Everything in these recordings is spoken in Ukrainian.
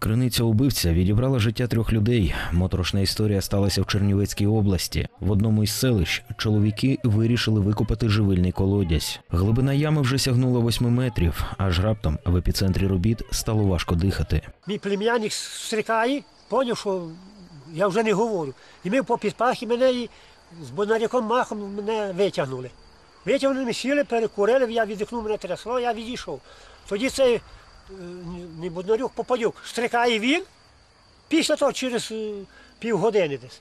Криниця убивця відібрала життя трьох людей. Моторошна історія сталася в Чернівецькій області. В одному із селищ чоловіки вирішили викопати живильний колодязь. Глибина ями вже сягнула восьми метрів, аж раптом в епіцентрі робіт стало важко дихати. Мій плем'яник стрикає, поняв, що я вже не говорю. І ми по підпахі мене і з бонаряком махом мене витягнули. Витягнули, ми сіли, перекурили, я віддихнув, мене трясло, я відійшов. Тоді цей не бондарюк попадюк, стрикає він, після того через е, півгодини десь.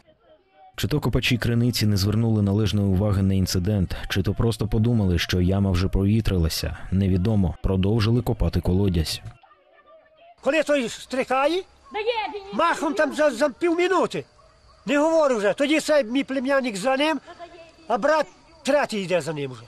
Чи то копачі криниці не звернули належної уваги на інцидент, чи то просто подумали, що яма вже провітрилася. Невідомо, продовжили копати колодязь. Коли той стрикає, махом там за, за півмінути. Не говорю вже. Тоді цей мій плем'яник за ним, а брат третій йде за ним вже.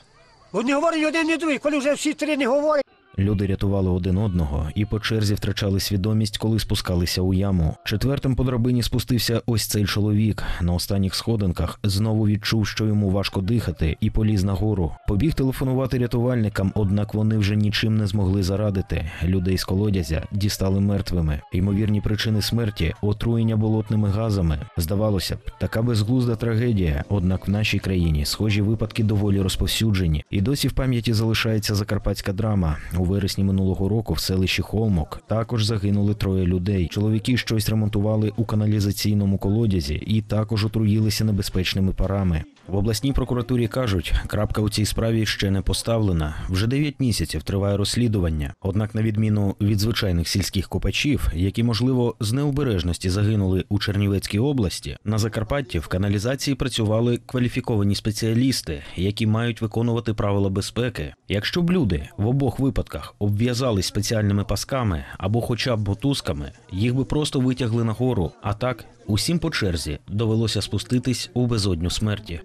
Бо не говорить один, ні другий. Коли вже всі три не говорять, Люди рятували один одного і по черзі втрачали свідомість, коли спускалися у яму. Четвертим по драбині спустився ось цей чоловік. На останніх сходинках знову відчув, що йому важко дихати, і поліз нагору. Побіг телефонувати рятувальникам, однак вони вже нічим не змогли зарадити. Людей з колодязя дістали мертвими. Ймовірні причини смерті отруєння болотними газами. Здавалося б, така безглузда трагедія. Однак в нашій країні схожі випадки доволі розповсюджені. І досі в пам'яті залишається закарпатська драма. У вересні минулого року в селищі Холмок також загинули троє людей. Чоловіки щось ремонтували у каналізаційному колодязі і також отруїлися небезпечними парами. В обласній прокуратурі кажуть, крапка у цій справі ще не поставлена. Вже 9 місяців триває розслідування. Однак, на відміну від звичайних сільських копачів, які можливо з необережності загинули у Чернівецькій області, на Закарпатті в каналізації працювали кваліфіковані спеціалісти, які мають виконувати правила безпеки. Якщо б люди в обох випадках обв'язались спеціальними пасками або хоча б мотузками, їх би просто витягли нагору. А так усім по черзі довелося спуститись у безодню смерті.